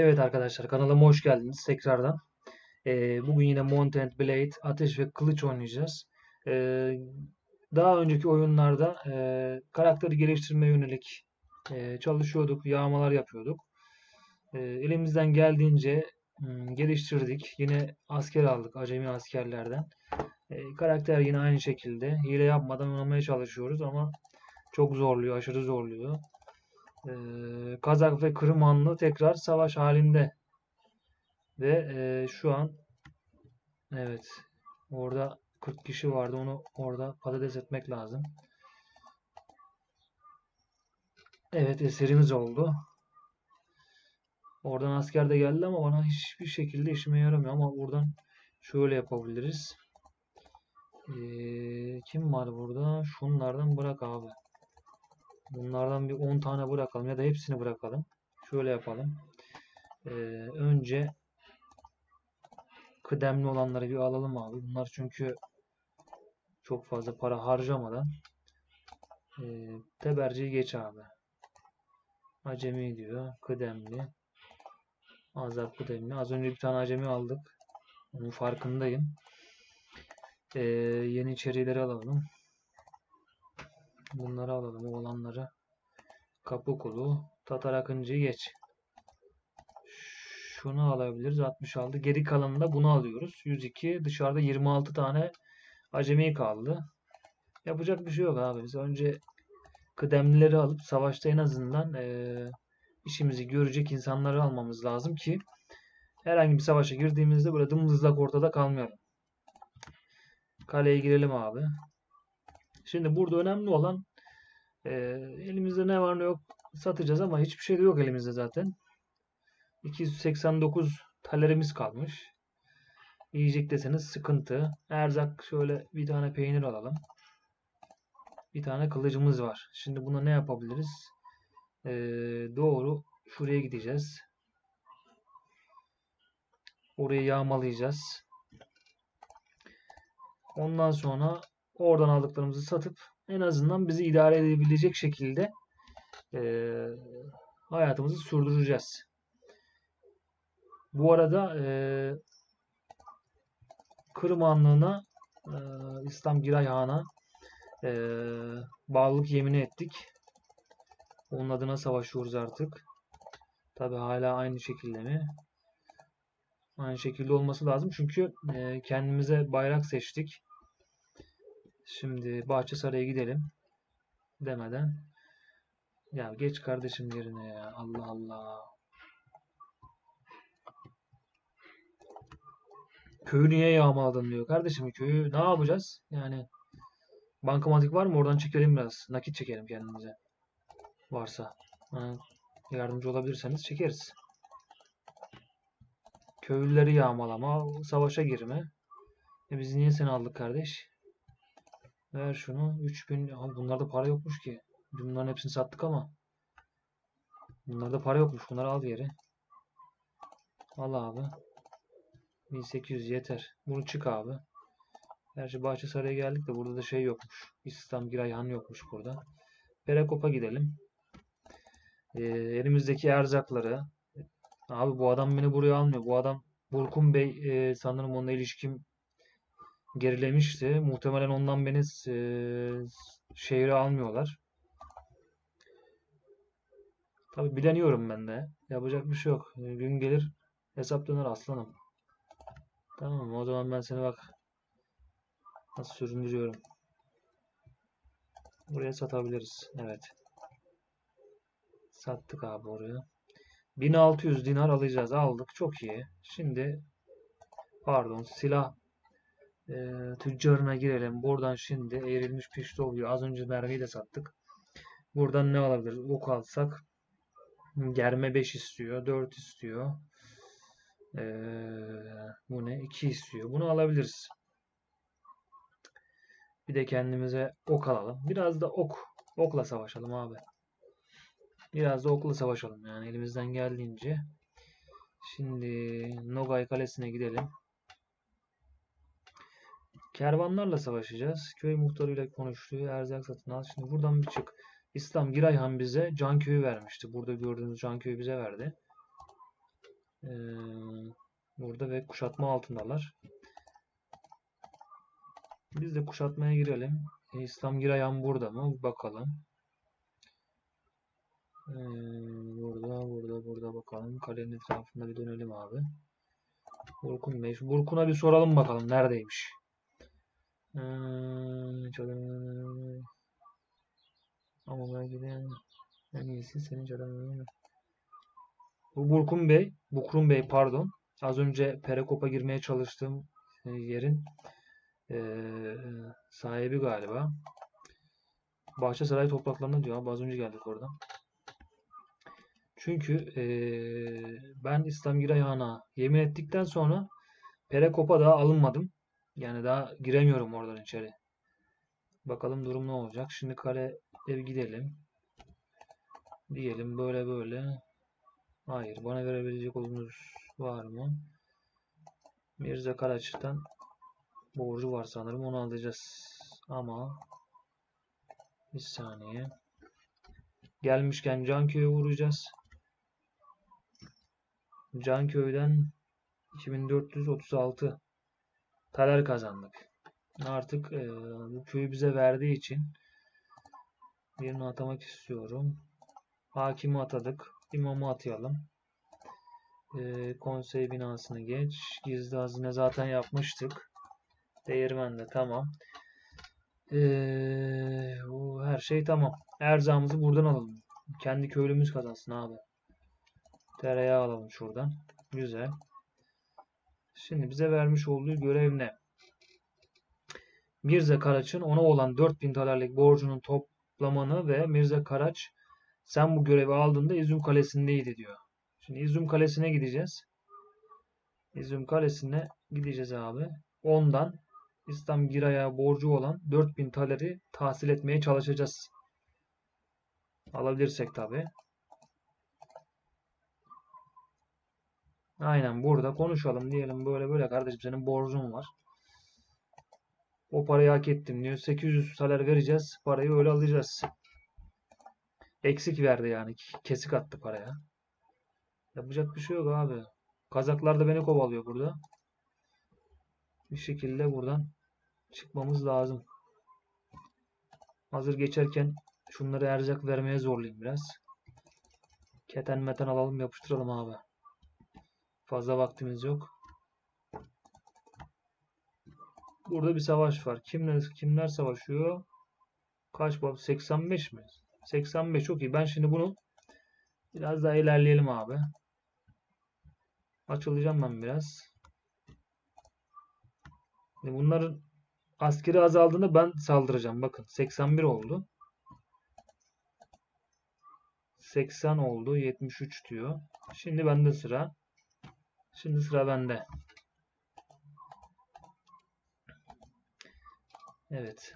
Evet arkadaşlar kanalıma hoş geldiniz tekrardan. Ee, bugün yine Mount and Blade, Ateş ve Kılıç oynayacağız. Ee, daha önceki oyunlarda e, karakteri geliştirmeye yönelik e, çalışıyorduk, yağmalar yapıyorduk. E, elimizden geldiğince m, geliştirdik. Yine asker aldık, acemi askerlerden. E, karakter yine aynı şekilde. Hile yapmadan oynamaya çalışıyoruz ama çok zorluyor, aşırı zorluyor. Ee, Kazak ve Kırmanlı tekrar savaş halinde. Ve e, şu an evet orada 40 kişi vardı. Onu orada patates etmek lazım. Evet eserimiz oldu. Oradan asker de geldi ama bana hiçbir şekilde işime yaramıyor. Ama buradan şöyle yapabiliriz. Ee, kim var burada? Şunlardan bırak abi. Bunlardan bir 10 tane bırakalım ya da hepsini bırakalım. Şöyle yapalım. Ee, önce kıdemli olanları bir alalım abi. Bunlar çünkü çok fazla para harcamadan ee, teberciyi geç abi. Acemi diyor. Kıdemli. Azap kıdemli. Az önce bir tane acemi aldık. Onun farkındayım. Ee, yeni içeriğleri alalım. Bunları alalım. Olanları. Kapı kulu. Tatar Akıncı'yı geç. Şunu alabiliriz. 66. Geri kalanını da bunu alıyoruz. 102. Dışarıda 26 tane acemi kaldı. Yapacak bir şey yok abi. Biz önce kıdemlileri alıp savaşta en azından eee, işimizi görecek insanları almamız lazım ki herhangi bir savaşa girdiğimizde böyle dımdızlak ortada kalmayalım. Kaleye girelim abi. Şimdi burada önemli olan e, elimizde ne var ne yok satacağız ama hiçbir şey de yok elimizde zaten. 289 talerimiz kalmış. Yiyecek deseniz sıkıntı. Erzak şöyle bir tane peynir alalım. Bir tane kılıcımız var. Şimdi buna ne yapabiliriz? E, doğru şuraya gideceğiz. Orayı yağmalayacağız. Ondan sonra oradan aldıklarımızı satıp en azından bizi idare edebilecek şekilde eee, hayatımızı sürdüreceğiz. Bu arada eee Kırmanlığına eee, İslam Giray Han'a eee, bağlılık yemini ettik. Onun adına savaşıyoruz artık. Tabi hala aynı şekilde mi? Aynı şekilde olması lazım. Çünkü eee, kendimize bayrak seçtik. Şimdi Bahçesaray'a gidelim demeden. Ya geç kardeşim yerine ya. Allah Allah. Köyü niye yağmaladın diyor. Kardeşim köyü ne yapacağız? Yani bankamatik var mı? Oradan çekelim biraz. Nakit çekelim kendimize. Varsa. Ha, yardımcı olabilirseniz çekeriz. Köylüleri yağmalama, savaşa girme. E biz niye seni aldık kardeş? Ver şunu. 3000. Abi bunlarda para yokmuş ki. Bunların hepsini sattık ama. Bunlarda para yokmuş. Bunları al geri. Al abi. 1800 yeter. Bunu çık abi. Gerçi Bahçesaray'a geldik de burada da şey yokmuş. İslam Girayhan yokmuş burada. Perekop'a gidelim. Ee, elimizdeki erzakları. Abi bu adam beni buraya almıyor. Bu adam Burkun Bey e, sanırım onunla ilişkim gerilemişti. Muhtemelen ondan beni e, şehre almıyorlar. Tabi bileniyorum ben de. Yapacak bir şey yok. E, Gün gelir hesap döner aslanım. Tamam o zaman ben seni bak nasıl süründürüyorum. Buraya satabiliriz. Evet. Sattık abi oraya. 1600 dinar alacağız. Aldık. Çok iyi. Şimdi pardon silah e, tüccarına girelim. Buradan şimdi eğrilmiş pişti oluyor. Az önce mermiyi de sattık. Buradan ne alabiliriz? Ok alsak germe 5 istiyor. 4 istiyor. E, bu ne? 2 istiyor. Bunu alabiliriz. Bir de kendimize ok alalım. Biraz da ok. Okla savaşalım abi. Biraz da okla savaşalım yani elimizden geldiğince. Şimdi Nogay Kalesi'ne gidelim. Kervanlarla savaşacağız. Köy muhtarıyla konuştu. Erzak satın al. Şimdi buradan bir çık. İslam Girayhan bize can köyü vermişti. Burada gördüğünüz can köyü bize verdi. Ee, burada ve kuşatma altındalar. Biz de kuşatmaya girelim. E, İslam Girayan burada mı? Bakalım. Ee, burada, burada, burada bakalım. Kalenin etrafında bir dönelim abi. Burkun Bey. Burkun'a bir soralım bakalım. Neredeymiş? Ee, çalın- Ama belki de en iyisi senin canın. Bu Burkun Bey, Bukrun Bey pardon. Az önce Perekop'a girmeye çalıştığım e, yerin eee, sahibi galiba. Bahçesaray topraklarında diyor abi az önce geldik oradan. Çünkü eee, ben İslam Girayağı'na yemin ettikten sonra Perekop'a daha alınmadım. Yani daha giremiyorum oradan içeri. Bakalım durum ne olacak. Şimdi kale ev gidelim. Diyelim böyle böyle. Hayır. Bana verebilecek olduğunuz var mı? Mirza Karaç'tan borcu var sanırım. Onu alacağız. Ama bir saniye. Gelmişken Canköy'e uğrayacağız. Canköy'den 2436 taler kazandık. Artık eee, bu köyü bize verdiği için birini atamak istiyorum. Hakimi atadık. İmamı atayalım. Eee, konsey binasını geç. Gizli hazine zaten yapmıştık. Değirmen de tamam. Eee, bu her şey tamam. Erzağımızı buradan alalım. Kendi köylümüz kazansın abi. Tereyağı alalım şuradan. Güzel. Şimdi bize vermiş olduğu görev ne? Mirza Karaç'ın ona olan 4000 talerlik borcunun toplamanı ve Mirza Karaç sen bu görevi aldığında İzum Kalesi'ndeydi diyor. Şimdi İzum Kalesi'ne gideceğiz. İzum Kalesi'ne gideceğiz abi. Ondan İslam Giray'a borcu olan 4000 taleri tahsil etmeye çalışacağız. Alabilirsek tabi. Aynen burada konuşalım diyelim böyle böyle kardeşim senin borcun var. O parayı hak ettim diyor. 800 taler vereceğiz. Parayı öyle alacağız. Eksik verdi yani. Kesik attı paraya. Yapacak bir şey yok abi. Kazaklar da beni kovalıyor burada. Bir şekilde buradan çıkmamız lazım. Hazır geçerken şunları erzak vermeye zorlayayım biraz. Keten meten alalım yapıştıralım abi. Fazla vaktimiz yok. Burada bir savaş var. Kimler kimler savaşıyor? Kaç bab? 85 mi? 85 çok iyi. Ben şimdi bunu biraz daha ilerleyelim abi. Açılacağım ben biraz. Bunların askeri azaldığında ben saldıracağım. Bakın 81 oldu. 80 oldu. 73 diyor. Şimdi bende sıra. Şimdi sıra bende. Evet.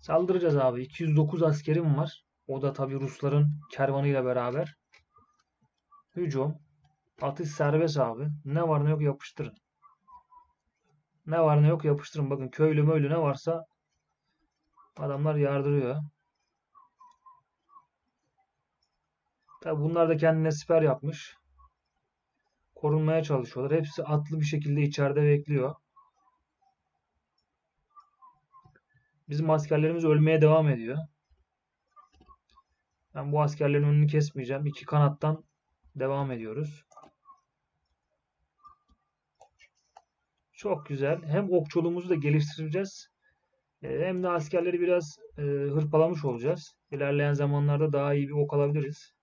Saldıracağız abi. 209 askerim var. O da tabi Rusların kervanıyla beraber. Hücum. Atış serbest abi. Ne var ne yok yapıştırın. Ne var ne yok yapıştırın. Bakın köylü möylü ne varsa adamlar yardırıyor. Tabi bunlar da kendine siper yapmış. Korunmaya çalışıyorlar. Hepsi atlı bir şekilde içeride bekliyor. Bizim askerlerimiz ölmeye devam ediyor. Ben bu askerlerin önünü kesmeyeceğim. İki kanattan devam ediyoruz. Çok güzel. Hem okçuluğumuzu da geliştireceğiz. e, Hem de askerleri biraz e, hırpalamış olacağız. İlerleyen zamanlarda daha iyi bir ok alabiliriz.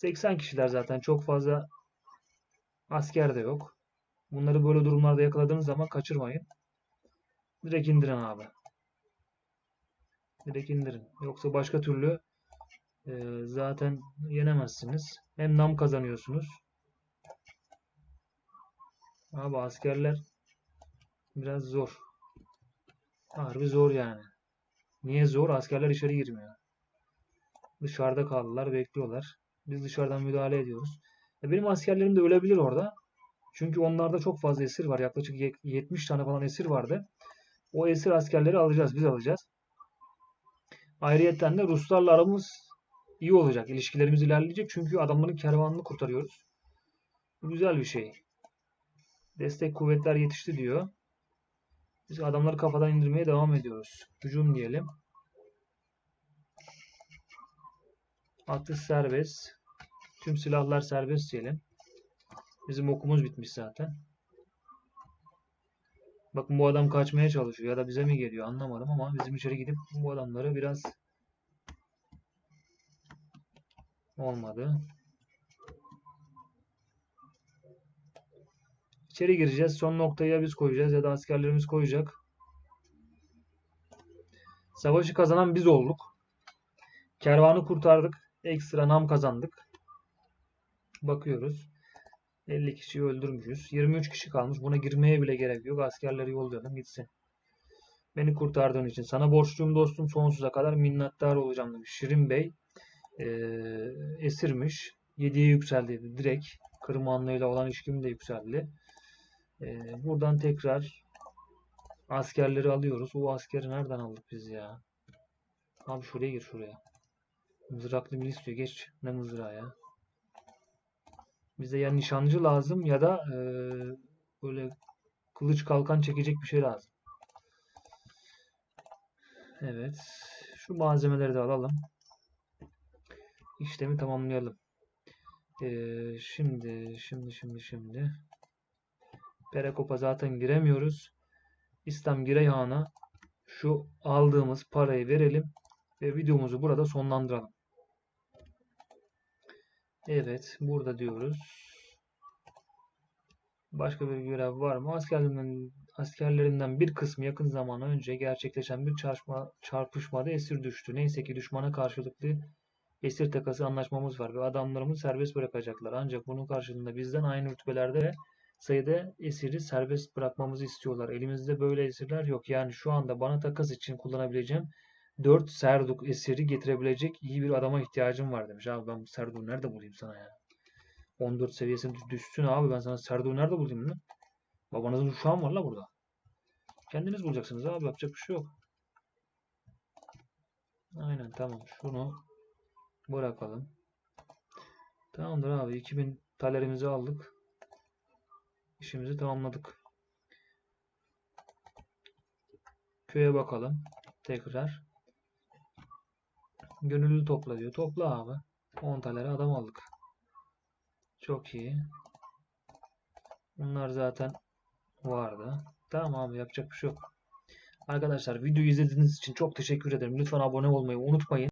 ...80 kişiler zaten. Çok fazla asker de yok. Bunları böyle durumlarda yakaladığınız zaman kaçırmayın. Direkt indirin abi. Direkt indirin. Yoksa başka türlü e, zaten yenemezsiniz. Hem nam kazanıyorsunuz. Abi askerler biraz zor. Harbi zor yani. Niye zor? Askerler içeri girmiyor. Dışarıda kaldılar, bekliyorlar. Biz dışarıdan müdahale ediyoruz. E, benim askerlerim de ölebilir orada. Çünkü onlarda çok fazla esir var. Yaklaşık 70 tane falan esir vardı. O esir askerleri alacağız. Biz alacağız. Ayrıyeten de Ruslarla aramız iyi olacak. İlişkilerimiz ilerleyecek çünkü adamların kervanını kurtarıyoruz. Bu güzel bir şey. Destek kuvvetler yetişti diyor. Biz adamları kafadan indirmeye devam ediyoruz. Hücum diyelim. Atış serbest. Tüm silahlar serbest diyelim. Bizim okumuz bitmiş zaten. Bakın bu adam kaçmaya çalışıyor ya da bize mi geliyor anlamadım ama bizim içeri gidip bu adamları biraz olmadı. İçeri gireceğiz. Son noktayı biz koyacağız ya da askerlerimiz koyacak. Savaşı kazanan biz olduk. Kervanı kurtardık. Ekstra nam kazandık. Bakıyoruz. 50 kişiyi öldürmüşüz. 23 kişi kalmış. Buna girmeye bile gerek yok. Askerleri yollayalım gitsin. Beni kurtardığın için. Sana borçluyum dostum. Sonsuza kadar minnettar olacağım demiş. Şirin Bey eee, esirmiş. 7'ye yükseldi direkt. Kırmanlı ile olan ilişkim de yükseldi. Eee, buradan tekrar askerleri alıyoruz. O askeri nereden aldık biz ya? Abi şuraya gir şuraya. Mızraklı biri istiyor. Geç. Ne mızrağı ya? Bize ya nişancı lazım ya da eee, böyle kılıç kalkan çekecek bir şey lazım. Evet. Şu malzemeleri de alalım. İşlemi tamamlayalım. Eee, şimdi, şimdi, şimdi, şimdi. Perekop'a zaten giremiyoruz. İslam Gireyhan'a şu aldığımız parayı verelim ve videomuzu burada sonlandıralım. Evet, burada diyoruz. Başka bir görev var mı? Askerlerimden, askerlerimden bir kısmı yakın zaman önce gerçekleşen bir çarpma, çarpışmada esir düştü. Neyse ki düşmana karşılıklı esir takası anlaşmamız var ve adamlarımı serbest bırakacaklar. Ancak bunun karşılığında bizden aynı rütbelerde ve sayıda esiri serbest bırakmamızı istiyorlar. Elimizde böyle esirler yok. Yani şu anda bana takas için kullanabileceğim 4 Serduk esiri getirebilecek iyi bir adama ihtiyacım var demiş. Abi ben Serduk'u nerede bulayım sana ya? 14 seviyesine düş- düşsün abi ben sana Serduk'u nerede bulayım lan? Babanızın uşağı mı var la burada? Kendiniz bulacaksınız abi yapacak bir şey yok. Aynen tamam şunu bırakalım. Tamamdır abi 2000 talerimizi aldık. İşimizi tamamladık. Köye bakalım. Tekrar. Gönüllü topla diyor. Topla abi. 10 talere adam aldık. Çok iyi. Bunlar zaten vardı. Tamam abi yapacak bir şey yok. Arkadaşlar videoyu izlediğiniz için çok teşekkür ederim. Lütfen abone olmayı unutmayın.